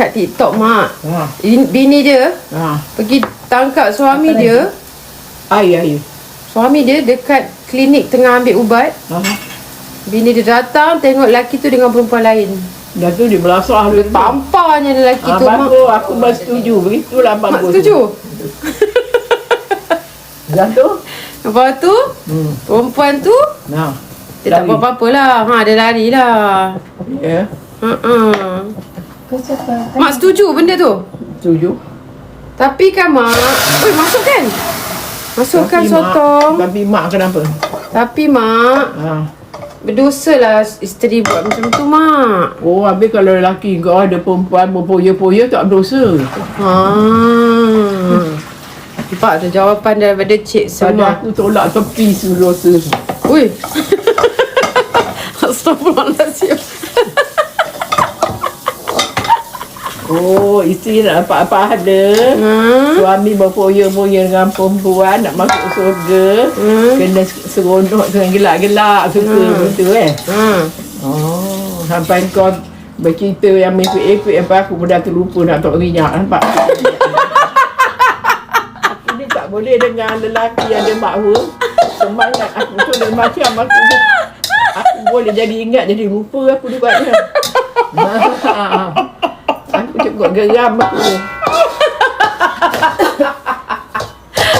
kat TikTok mak. Ha. In- Bini dia Ha. pergi tangkap suami Apa dia. Ai ai. Suami dia dekat klinik tengah ambil ubat. Ha. Bini dia datang tengok lelaki tu dengan perempuan lain. Dah tu dia melasah dia tak. Tamparnya lelaki Ha, tu mak. bagus, aku bersetuju. Begitulah bagus. Mak setuju? Dah tu? Lepas tu Hmm. perempuan tu Nah. dia tak buat apa-apa lah. Ha dia lari lah. Ya. Ha uh Kau cakap Mak setuju benda tu. Setuju. Tapi kan mak, oi masuk kan? Masukkan Tapi mak- sotong. Tapi mak kenapa? Tapi mak, Ha. berdosa lah isteri buat macam tu mak. Oh, habis kalau lelaki kau ada perempuan berpoya-poya tak berdosa. Ha. Nampak tu jawapan daripada Cik Pada Selma. aku tolak tepi suruh dosa. Ui. Astagfirullahaladzim. Oh, isteri nak dapat apa ada. Ha. Suami berpoya-poya dengan perempuan nak masuk surga. Hmm. Kena seronok dengan gelak-gelak suka Hmm. betul eh. Ha. Oh, sampai kau bercerita yang mepek-epek apa aku pun dah terlupa nak tok minyak nampak. aku ni tak boleh dengan lelaki yang ada makhu. Semangat aku tu dia macam aku aku boleh jadi ingat jadi lupa aku dia buat dia. Cukup geram aku.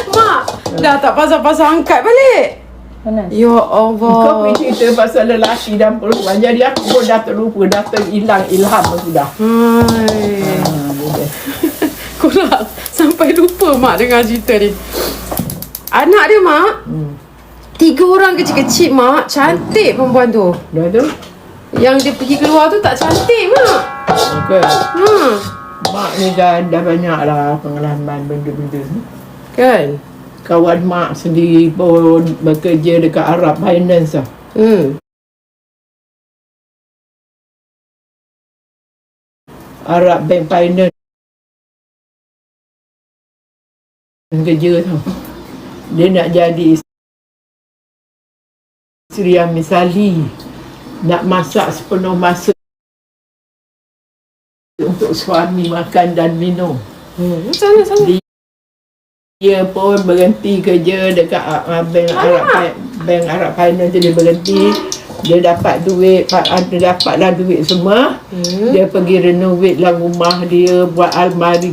Mak, dah tak pasal-pasal angkat balik. Panas. Ya Kau Allah. pergi cerita pasal lelaki dan perempuan Jadi aku pun dah terlupa Dah terhilang ilham aku dah Hai. ha, boleh. Kurang Sampai lupa mak dengar cerita ni Anak dia mak hmm. Tiga orang kecil-kecil mak Cantik perempuan tu Dah tu Yang dia pergi keluar tu tak cantik mak Okay ha. Mak ni dah, dah banyak lah pengalaman benda-benda ni. Kan Kawan mak sendiri pun bekerja dekat Arab Finance lah. hmm. Arab Bank Finance. Kerja tau. Dia nak jadi isteri yang misali. Nak masak sepenuh masa untuk suami makan dan minum. hmm. Sana sana Dia dia pun berhenti kerja dekat uh, bank Arab bank Arab Finance dia berhenti dia dapat duit ah, dia dapatlah duit semua hmm. dia pergi renovate lah rumah dia buat almari